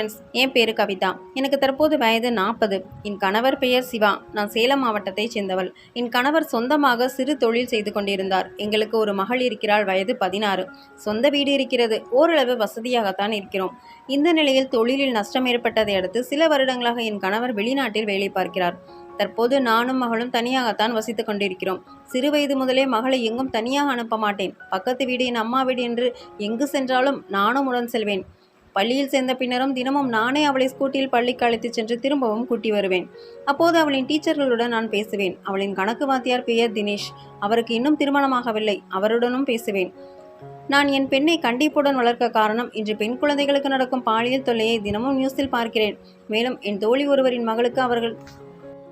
Friends என் பேரு கவிதா. எனக்கு தற்போது வயது நாற்பது என் கணவர் பெயர் சிவா. நான் சேலம் மாவட்டத்தைச் சேர்ந்தவள். என் கணவர் சொந்தமாக சிறு தொழில் செய்து கொண்டிருந்தார். எங்களுக்கு ஒரு மகள் இருக்கிறாள் வயது பதினாறு. சொந்த வீடு இருக்கிறது. ஓரளவு வசதியாகத்தான் இருக்கிறோம். இந்த நிலையில் தொழிலில் நஷ்டம் ஏற்பட்டதை அடுத்து சில வருடங்களாக என் கணவர் வெளிநாட்டில் வேலை பார்க்கிறார். தற்போது நானும் மகளும் தனியாகத்தான் வசித்து கொண்டிருக்கிறோம். சிறு வயது முதலே மகளை எங்கும் தனியாக அனுப்ப மாட்டேன். பக்கத்து வீடு என் அம்மா வீடு என்று எங்கு சென்றாலும் நானும் உடன் செல்வேன். பள்ளியில் சேர்ந்த பின்னரும் தினமும் நானே அவளை ஸ்கூட்டியில் பள்ளிக்கு அழைத்துச் சென்று திரும்பவும் கூட்டி வருவேன். அப்போது அவளின் டீச்சர்களுடன் நான் பேசுவேன். அவளின் கணக்கு வாத்தியார் பெயர் தினேஷ். அவருக்கு இன்னும் திருமணமாகவில்லை. அவருடனும் பேசுவேன். நான் என் பெண்ணை கண்டிப்புடன் வளர்க்க காரணம் இன்று பெண் குழந்தைகளுக்கு நடக்கும் பாலியல் தொல்லையை தினமும் நியூஸில் பார்க்கிறேன். மேலும் என் தோழி ஒருவரின் மகளுக்கு அவர்கள்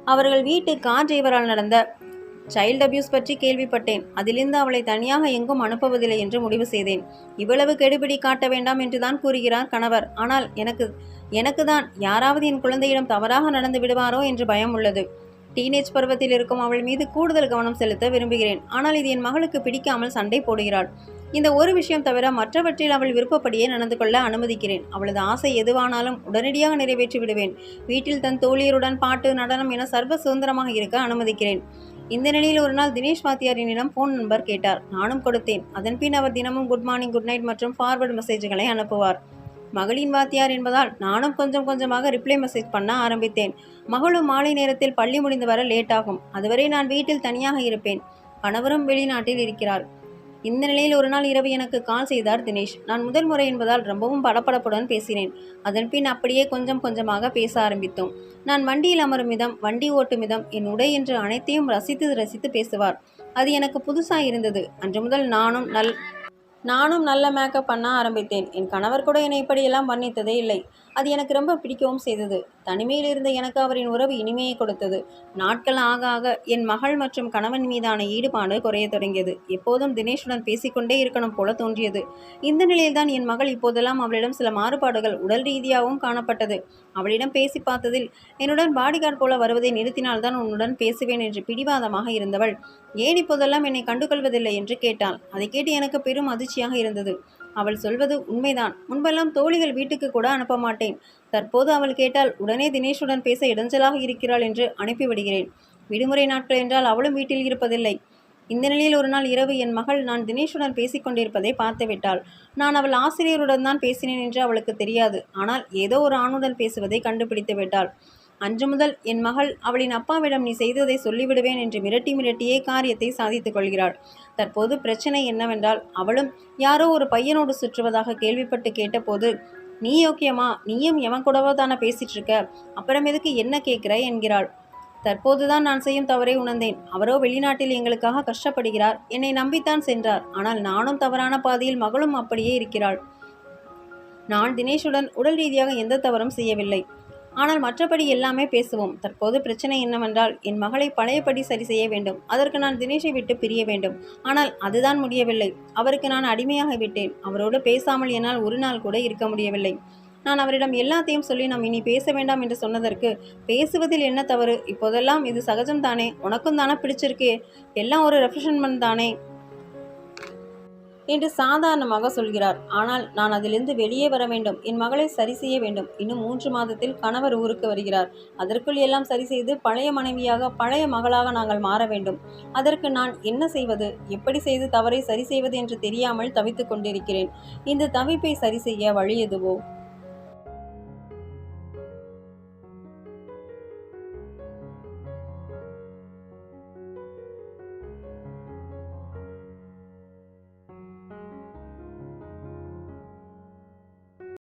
அவர்கள் வீட்டு கார் டிரைவரால் நடந்த சைல்ட் அபியூஸ் பற்றி கேள்விப்பட்டேன். அதிலிருந்து அவளை தனியாக எங்கும் அனுப்புவதில்லை என்று முடிவு செய்தேன். இவ்வளவு கெடுபிடி காட்ட வேண்டாம் என்று தான் கூறுகிறார் கணவர். ஆனால் எனக்கு எனக்கு தான் யாராவது என் குழந்தையிடம் தவறாக நடந்து விடுவாரோ என்று பயம் உள்ளது. டீனேஜ் பருவத்தில் இருக்கும் அவள் மீது கூடுதல் கவனம் செலுத்த விரும்புகிறேன். ஆனால் இது என் மகளுக்கு பிடிக்காமல் சண்டை போடுகிறாள். இந்த ஒரு விஷயம் தவிர மற்றவற்றில் அவள் விருப்பப்படியே நடந்து கொள்ள அனுமதிக்கிறேன். அவளது ஆசை எதுவானாலும் உடனடியாக நிறைவேற்றி விடுவேன். வீட்டில் தன் தோழியருடன் பாட்டு நடனம் என சர்வ சுதந்திரமாக இருக்க அனுமதிக்கிறேன். இந்த நிலையில் ஒரு நாள் தினேஷ் வாத்தியாரினிடம் என்னிடம் ஃபோன் நம்பர் கேட்டார். நானும் கொடுத்தேன். அதன்பின் அவர் தினமும் குட் மார்னிங் குட் நைட் மற்றும் ஃபார்வர்டு மெசேஜ்களை அனுப்புவார். மகளின் வாத்தியார் என்பதால் நானும் கொஞ்சம் கொஞ்சமாக ரிப்ளை மெசேஜ் பண்ண ஆரம்பித்தேன். மகளும் மாலை நேரத்தில் பள்ளி முடிந்து வர லேட் ஆகும். அதுவரை நான் வீட்டில் தனியாக இருப்பேன். கணவரும் வெளிநாட்டில் இருக்கிறார். இந்த நிலையில் ஒரு நாள் இரவு எனக்கு கால் செய்தார் தினேஷ். நான் முதல் முறை என்பதால் ரொம்பவும் படபடப்புடன் பேசினேன். அதன்பின் அப்படியே கொஞ்சம் கொஞ்சமாக பேச ஆரம்பித்தோம். நான் வண்டியில் அமரும் விதம் வண்டி ஓட்டும் விதம் என் உடை என்று அனைத்தையும் ரசித்து ரசித்து பேசுவார். அது எனக்கு புதுசாக இருந்தது. அன்று முதல் நானும் நல் நானும் நல்ல மேக்கப் பண்ண ஆரம்பித்தேன். என் கணவர் கூட என்னை இப்படியெல்லாம் மன்னித்ததே இல்லை. அது எனக்கு ரொம்ப பிடிக்கவும் செய்தது. தனிமையில் இருந்த எனக்கு அவரின் உறவு இனிமையை கொடுத்தது. நாட்கள் ஆக ஆக என் மகள் மற்றும் கணவன் மீதான ஈடுபாடு குறைய தொடங்கியது. எப்போதும் தினேஷுடன் பேசிக்கொண்டே இருக்கணும் போல தோன்றியது. இந்த நிலையில்தான் என் மகள் இப்போதெல்லாம் அவளிடம் சில மாறுபாடுகள் உடல் ரீதியாகவும் காணப்பட்டது. அவளிடம் பேசி பார்த்ததில் என்னுடன் பாடிகார்டு போல வருவதை நிறுத்தினால்தான் உன்னுடன் பேசுவேன் என்று பிடிவாதமாக இருந்தவள். ஏன் இப்போதெல்லாம் என்னை கண்டுகொள்வதில்லை என்று கேட்டாள். அதை கேட்டு எனக்கு பெரும் அதிர்ச்சியாக இருந்தது. அவள் சொல்வது உண்மைதான். முன்பெல்லாம் தோழிகள் வீட்டுக்கு கூட அனுப்ப மாட்டேன். தற்போது அவள் கேட்டால் உடனே தினேஷுடன் பேச இடைஞ்சலாக இருக்கிறாள் என்று அனுப்பிவிடுகிறேன். விடுமுறை நாட்கள் என்றால் அவளும் வீட்டில் இருப்பதில்லை. இந்த நிலையில் ஒரு நாள் இரவு என் மகள் நான் தினேஷுடன் பேசிக் கொண்டிருப்பதை பார்த்துவிட்டாள் நான் அவள் ஆசிரியருடன் தான் பேசினேன் என்று அவளுக்கு தெரியாது. ஆனால் ஏதோ ஒரு ஆணுடன் பேசுவதை கண்டுபிடித்து விட்டாள். அன்று முதல் என் மகள் அவளின் அப்பாவிடம் நீ செய்ததை சொல்லிவிடுவேன் என்று மிரட்டி மிரட்டியே காரியத்தை சாதித்துக் கொள்கிறாள். தற்போது பிரச்சனை என்னவென்றால் அவளும் யாரோ ஒரு பையனோடு சுற்றுவதாக கேள்விப்பட்டு கேட்டபோது நீ யோக்கியமா? நீயும் எவன் கூடவோ தானே பேசிட்டு இருக்க அப்புறம் எதுக்கு என்ன கேட்கிற? என்கிறாள். தற்போதுதான் நான் செய்யும் தவறை உணர்ந்தேன். அவரோ வெளிநாட்டில் எங்களுக்காக கஷ்டப்படுகிறார். என்னை நம்பித்தான் சென்றார். ஆனால் நானும் தவறான பாதையில் மகளும் அப்படியே இருக்கிறாள். நான் தினேஷுடன் உடல் ரீதியாக எந்த தவறும் செய்யவில்லை. ஆனால் மற்றபடி எல்லாமே பேசுவோம். தற்போது பிரச்சனை என்னவென்றால் என் மகளை பழையபடி சரி செய்ய வேண்டும். அதற்கு நான் தினேஷை விட்டு பிரிய வேண்டும். ஆனால் அதுதான் முடியவில்லை. அவருக்கு நான் அடிமையாக விட்டேன். அவரோடு பேசாமல் என்னால் ஒரு நாள் கூட இருக்க முடியவில்லை. நான் அவரிடம் எல்லாத்தையும் சொல்லி நாம் இனி பேச வேண்டாம் என்று சொன்னதற்கு பேசுவதில் என்ன தவறு? இப்போதெல்லாம் இது சகஜம் தானே உனக்கும் தானே பிடிச்சிருக்கு? எல்லாம் ஒரு ரெஃப்ரெஷ்மெண்ட் தானே? என்று சாதாரணமாக சொல்கிறார். ஆனால் நான் அதிலிருந்து வெளியே வர வேண்டும். என் மகளை சரி செய்ய வேண்டும். இன்னும் மூன்று மாதத்தில் கணவர் ஊருக்கு வருகிறார். அதற்குள் எல்லாம் சரி செய்து பழைய மனைவியாக பழைய மகளாக நாங்கள் மாற வேண்டும். அதற்கு நான் என்ன செய்வது? எப்படி செய்து தவறை சரி செய்வது என்று தெரியாமல் தவித்துக் கொண்டிருக்கிறேன். இந்த தவிப்பை சரி செய்ய வழி எதுவோ?